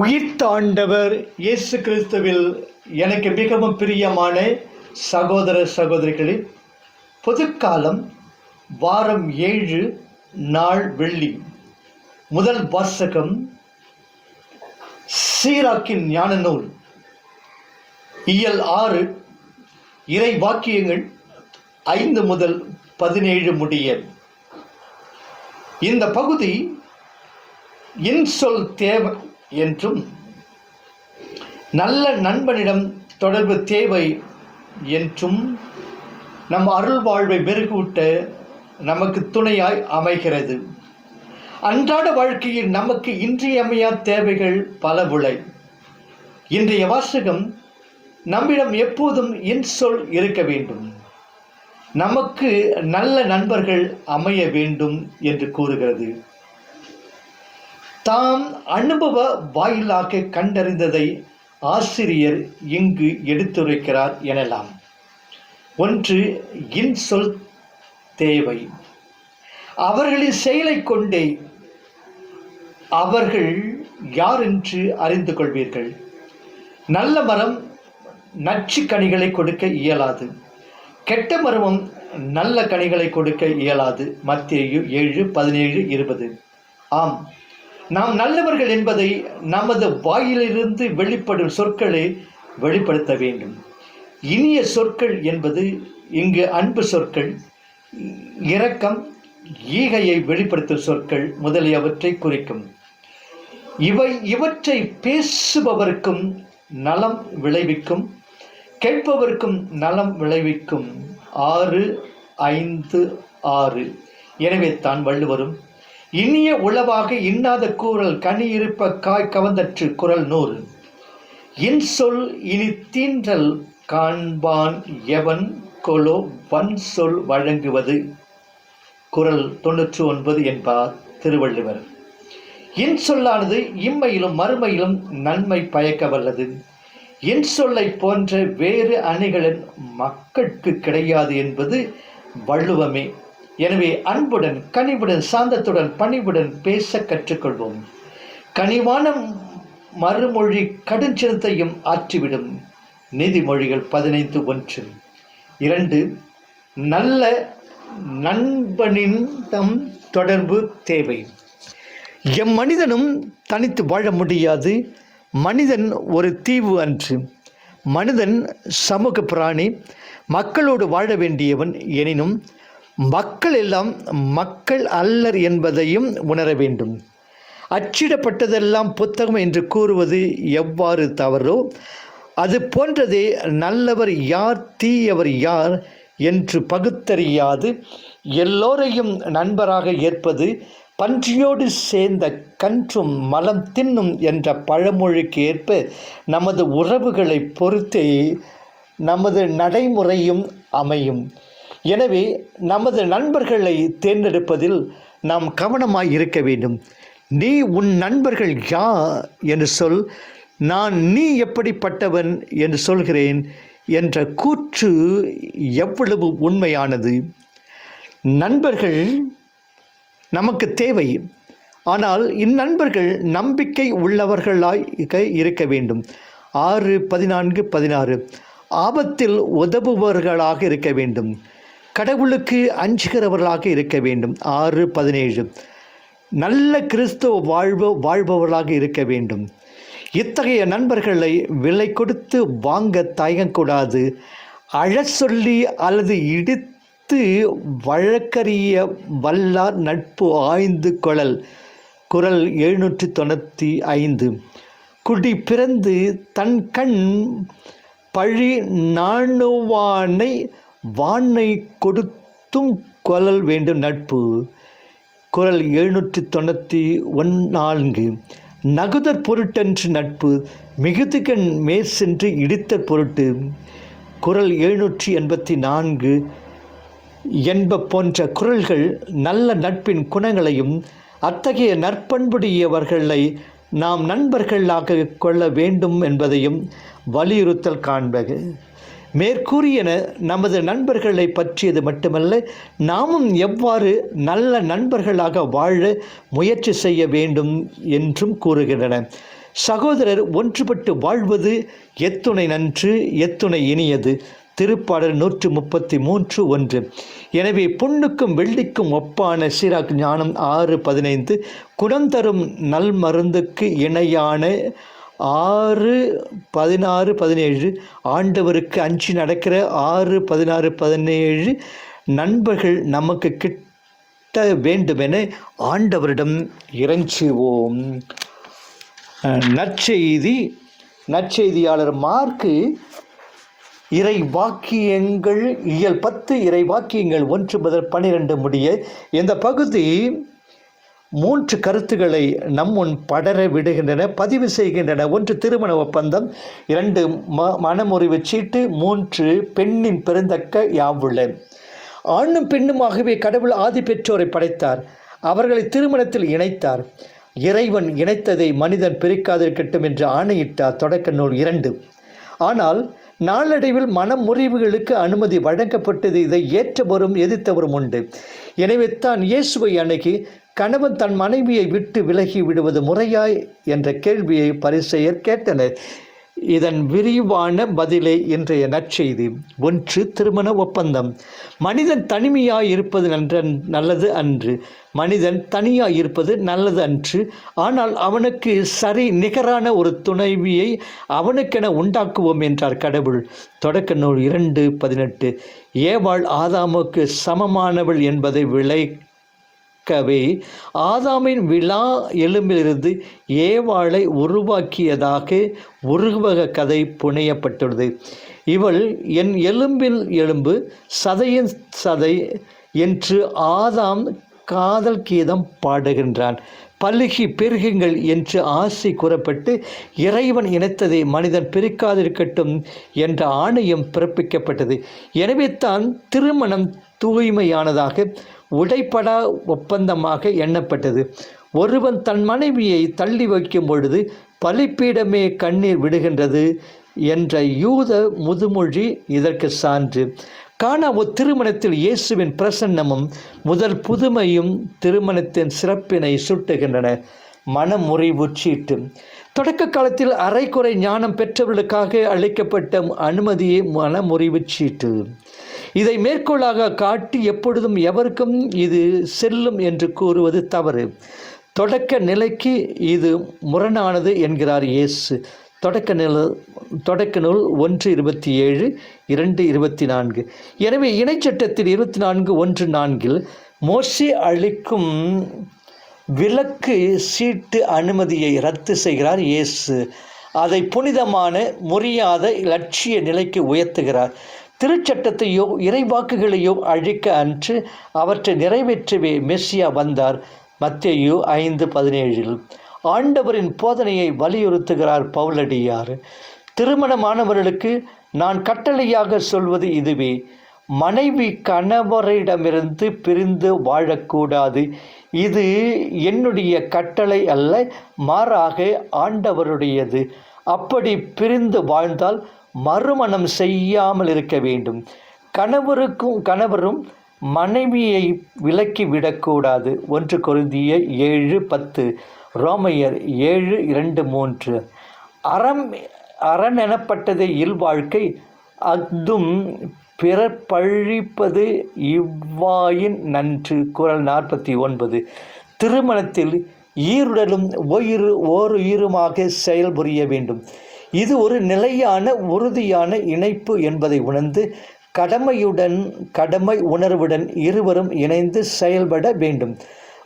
உயிர்த்தாண்டவர் இயேசு கிறிஸ்துவில் எனக்கு மிகவும் பிரியமான சகோதர சகோதரிகளே பொதுக்காலம் வாரம் ஏழு நாள் வெள்ளி. முதல் வாசகம் சீராக்கின் ஞான நூல். இயல் ஆறு இறை வாக்கியங்கள் ஐந்து முதல் பதினேழு முடிய. இந்த பகுதி இன்சொல் தேவை என்றும். நல்ல நண்பனிடம் தொடர்பு தேவை என்றும் நம் அருள் வாழ்வை மெருகூட்ட நமக்கு துணையாய் அமைகிறது. அன்றாட வாழ்க்கையில் நமக்கு இன்றியமையா தேவைகள் பல உளை இன்றைய வாசகம் நம்மிடம் எப்போதும் இன்சொல் இருக்க வேண்டும். நமக்கு நல்ல நண்பர்கள் அமைய வேண்டும் என்று கூறுகிறது. தாம் அனுபவ வாயிலாக கண்டறிந்ததை ஆசிரியர் இங்கு எடுத்துரைக்கிறார் எனலாம். ஒன்று இன்சொல் தேவை. அவர்களின் செயலை கொண்டே அவர்கள் யார் என்று அறிந்து கொள்வீர்கள்? நல்ல மரம் நச்சு கனிகளை கொடுக்க இயலாது. கெட்ட மரமும் நல்ல கனிகளை கொடுக்க இயலாது. மத்திய ஏழு பதினேழு இருபது. ஆம். நாம் நல்லவர்கள் என்பதை நமது வாயிலிருந்து வெளிப்படும் சொற்களை வெளிப்படுத்த வேண்டும். இனிய சொற்கள் என்பது இங்கு அன்பு சொற்கள் இரக்கம் ஈகையை வெளிப்படுத்தும் சொற்கள் முதலியவற்றை குறிக்கும். இவை இவற்றை பேசுபவருக்கும் நலம் விளைவிக்கும் கேட்பவருக்கும் நலம் விளைவிக்கும். ஆறு ஐந்து ஆறு. எனவே தான் வள்ளுவரும் இனிய உளவாக இன்னாத கூறல் கனி இருப்ப காய் கவந்தற்று குரல் நூறு. இன்சொல் இனி தீன்றல் காண்பான் எவன் கொலோ வன் சொல் வழங்குவது? குரல் தொன்னூற்று ஒன்பது என்பார் திருவள்ளுவர். இன்சொல்லானது இம்மையிலும் மறுமையிலும் நன்மை பயக்க வல்லது இன்சொல்லை போன்ற வேறு அணிகளின் மக்களுக்கு கிடையாது என்பது வள்ளுவமே எனவே அன்புடன் கனிவுடன் சாந்தத்துடன் பணிவுடன் பேச கற்றுக்கொள்வோம். கனிவான மறுமொழி கடுஞ்சினத்தையும் ஆற்றிவிடும். நீதிமொழிகள் பதினைந்து ஒன்று. இரண்டு நல்ல நண்பனின் தொடர்பு தேவை. எம் மனிதனும் தனித்து வாழ முடியாது. மனிதன் ஒரு தீவு அன்று. மனிதன் சமூக பிராணி. மக்களோடு வாழ வேண்டியவன் எனினும் மக்கள் எல்லாம் மக்கள் அல்லர் என்பதையும் உணர வேண்டும். அச்சிடப்பட்டதெல்லாம் புத்தகம் என்று கூறுவது எவ்வாறு தவறோ அது போன்றதே நல்லவர் யார் தீயவர் யார் என்று பகுத்தறியாது. எல்லோரையும் நண்பராக ஏற்பது பன்றியோடு சேர்ந்த கன்றும் மலம் தின்னும் என்ற பழமொழிக்கு ஏற்ப நமது உறவுகளை பொறுத்தே நமது நடைமுறையும் அமையும். எனவே நமது நண்பர்களை தேர்ந்தெடுப்பதில் நாம் கவனமாய் இருக்க வேண்டும். நீ உன் நண்பர்கள் யா என்று சொல். நான் நீ எப்படிப்பட்டவன் என்று சொல்கிறேன் என்ற கூற்று எவ்வளவு உண்மையானது? நண்பர்கள் நமக்கு தேவை. ஆனால் இந்நண்பர்கள் நம்பிக்கை உள்ளவர்களாய் இருக்க வேண்டும். ஆறு பதினான்கு பதினாறு. ஆபத்தில் உதவுபவர்களாக இருக்க வேண்டும். கடவுளுக்கு அஞ்சுகிறவர்களாக இருக்க வேண்டும். ஆறு பதினேழு. நல்ல கிறிஸ்தவ வாழ்வு வாழ்பவர்களாக இருக்க வேண்டும். இத்தகைய நண்பர்களை விலை கொடுத்து வாங்க தயங்கக்கூடாது. அழ சொல்லி அல்லது இடித்து வழக்கறிய வல்லார் நட்பு ஆய்ந்து கொள்ளல். குரல் எழுநூற்றி தொண்ணூற்றி ஐந்து. குடி பிறந்து தன் கண் பழி நாணுவானை வானை கொடுத்தும் குரல் வேண்டும் நட்பு. குரல் எழுநூற்றி தொண்ணூற்றி ஒன் நான்கு நகுதற் பொருட்டென்று நட்பு. மிகுதுகன் மேற் சென்று இடித்த பொருட்டு. குரல் எழுநூற்றி எண்பத்தி நான்கு. என்ப போன்ற குரல்கள் நல்ல நட்பின் குணங்களையும் அத்தகைய நற்பண்புடையவர்களை நாம் நண்பர்களாக கொள்ள வேண்டும் என்பதையும் வலியுறுத்தல் காண்பது. மேற்கூறியன நமது நண்பர்களை பற்றியது மட்டுமல்ல நாமும் எவ்வாறு நல்ல நண்பர்களாக வாழ முயற்சி செய்ய வேண்டும் என்றும் கூறுகின்றன. சகோதரர் ஒன்றுபட்டு வாழ்வது எத்துணை நன்று எத்துணை இனியது. திருப்பாடல் நூற்று முப்பத்தி மூன்று ஒன்று. எனவே பொண்ணுக்கும் வெள்ளிக்கும் ஒப்பான சீராக் ஞானம் ஆறு பதினைந்து குணம் தரும் நல் மருந்துக்கு இணையான ஆறு பதினாறு பதினேழு ஆண்டவருக்கு அஞ்சு நடக்கிற ஆறு பதினாறு பதினேழு நண்பர்கள் நமக்கு கிட்ட வேண்டுமென ஆண்டவரிடம் இறைஞ்சுவோம் நற்செய்தி நற்செய்தியாளர் மார்க்கு இறை வாக்கியங்கள் இயல் பத்து இறை வாக்கியங்கள் ஒன்று முதல் பன்னிரெண்டு முடிய இந்த பகுதி மூன்று கருத்துக்களை நம் முன் படர விடுகின்றன பதிவு செய்கின்றன. ஒன்று திருமண ஒப்பந்தம் இரண்டு ம மனமுறிவு சீட்டு மூன்று பெண்ணின் பெருந்தக்க யாவுள்ள ஆணும் பெண்ணுமாகவே கடவுள் ஆதி பெற்றோரை படைத்தார். அவர்களை திருமணத்தில் இணைத்தார். இறைவன் இணைத்ததை மனிதன் பிரிக்காதிருக்கட்டும் என்று ஆணையிட்டார். தொடக்க நூல் இரண்டு. ஆனால் நாளடைவில் மனம் முறிவுகளுக்கு அனுமதி வழங்கப்பட்டது இதை ஏற்றவரும் எதிர்த்தவரும் உண்டு. எனவே தான் இயேசுவை அணுகி கணவன் தன் மனைவியை விட்டு விலகி விடுவது முறையாய் என்ற கேள்வியை பரிசெயர் கேட்டனர். இதன் விரிவான பதிலே இன்றைய நற்செய்தி. ஒன்று திருமண ஒப்பந்தம். மனிதன் தனிமையாய் இருப்பது நன்ற நல்லது அன்று. மனிதன் தனியாய் இருப்பது நல்லது அன்று. ஆனால் அவனுக்கு சரி நிகரான ஒரு துணைவியை அவனுக்கென உண்டாக்குவோம் என்றார் கடவுள். தொடக்க நூல் இரண்டு பதினெட்டு. ஏவாள் ஆதாமுக்கு சமமானவள் என்பதை விளை கவே ஆதாமின் விழா எலும்பிலிருந்து ஏவாளை உருவாக்கியதாக உருவக கதை புனையப்பட்டுள்ளது. இவள் என் எலும்பில் எலும்பு சதையின் சதை என்று ஆதாம் காதல் கீதம் பாடுகின்றான். பல்லுகி பெருகுங்கள் என்று ஆசை கூறப்பட்டு இறைவன் இணைத்ததை மனிதன் பிரிக்காதிருக்கட்டும் என்ற ஆணையம் பிறப்பிக்கப்பட்டது. எனவே தான் திருமணம் தூய்மையானதாக உடைப்படா ஒப்பந்தமாக எண்ணப்பட்டது. ஒருவன் தன் மனைவியை தள்ளி வைக்கும் பொழுது பலிப்பீடமே கண்ணீர் விடுகின்றது என்ற யூத முதுமொழி இதற்கு சான்று. காணா ஒரு திருமணத்தில் இயேசுவின் பிரசன்னமும் முதல் புதுமையும் திருமணத்தின் சிறப்பினை சுட்டுகின்றன. மனமுறிவு சீட்டு தொடக்க காலத்தில் அரைக்குறை ஞானம் பெற்றவர்களுக்காக அளிக்கப்பட்ட அனுமதியே மனமுறிவு சீட்டு இதை மேற்கோளாக காட்டி எப்பொழுதும் எவருக்கும் இது செல்லும் என்று கூறுவது தவறு. தொடக்க நிலைக்கு இது முரணானது என்கிறார் இயேசு. தொடக்க நில தொடக்க நூல் ஒன்று இருபத்தி ஏழு இரண்டு இருபத்தி நான்கு எனவே இணைச்சட்டத்தில் இருபத்தி நான்கு ஒன்று நான்கில் மோசி அளிக்கும் விலக்கு சீட்டு அனுமதியை ரத்து செய்கிறார் இயேசு. அதை புனிதமான முறியாத லட்சிய நிலைக்கு உயர்த்துகிறார். திருச்சட்டத்தையோ இறைவாக்குகளையோ அழிக்க அன்று அவற்றை நிறைவேற்றவே மெஸ்ஸியா வந்தார். மத்தியோ ஐந்து பதினேழில் ஆண்டவரின் போதனையை வலியுறுத்துகிறார் பவுலடியார். திருமணமானவர்களுக்கு நான் கட்டளையாக சொல்வது இதுவே. மனைவி கணவரிடமிருந்து பிரிந்து வாழக்கூடாது. இது என்னுடைய கட்டளை அல்ல மாறாக ஆண்டவருடையது. அப்படி பிரிந்து வாழ்ந்தால் மறுமணம் செய்யாமல் இருக்க வேண்டும். கணவருக்கும் கணவரும் மனைவியை விலக்கி விடக்கூடாது. ஒன்று கொருந்திய ஏழு பத்து ரோமையர் ஏழு இரண்டு மூன்று. அறம் அரண் எனப்பட்டது இல்வாழ்க்கை அஃதும் பிறர் பழிப்பது இவ்வாயின் நன்று. குரல் நாற்பத்தி ஒன்பது. திருமணத்தில் ஈருடலும் ஓயிரு ஓர் உயிருமாக செயல்புரிய வேண்டும். இது ஒரு நிலையான உறுதியான இணைப்பு என்பதை உணர்ந்து கடமையுடன் கடமை உணர்வுடன் இருவரும் இணைந்து செயல்பட வேண்டும்.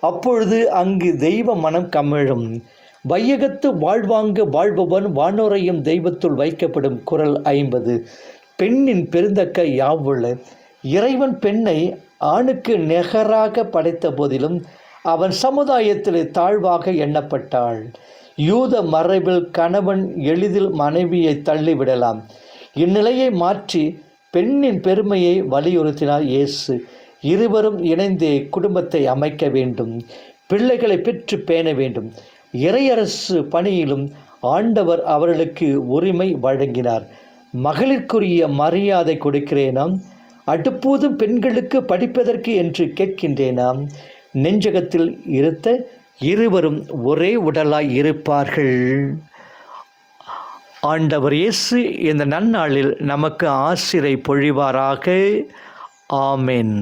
அப்பொழுது அங்கு தெய்வ மனம் கமிழும். வையகத்து வாழ்வாங்கு வாழ்பவன் வானோரையும் தெய்வத்துள் வைக்கப்படும் குரல் ஐம்பது. பெண்ணின் பெருந்தக்க யாவுள்ள? இறைவன் பெண்ணை ஆணுக்கு நிகராக படைத்த போதிலும் அவன் சமுதாயத்தில் தாழ்வாக எண்ணப்பட்டாள். யூத மரபில் கணவன் எளிதில் மனைவியை தள்ளிவிடலாம். இந்நிலையை மாற்றி பெண்ணின் பெருமையை வலியுறுத்தினார் இயேசு. இருவரும் இணைந்தே குடும்பத்தை அமைக்க வேண்டும். பிள்ளைகளை பெற்று பேண வேண்டும். இறையரசு பணியிலும் ஆண்டவர் அவர்களுக்கு உரிமை வழங்கினார். மகளிர்க்குரிய மரியாதை கொடுக்கிறேனாம். அடுப்போதும் பெண்களுக்கு படிப்பதற்கு என்று கேட்கின்றேனாம். நெஞ்சகத்தில் இருத்த இருவரும் ஒரே உடலாய் இருப்பார்கள். ஆண்டவர் இயேசு இந்த நன்னாளில் நமக்கு ஆசிரை பொழிவாராக. ஆமேன்.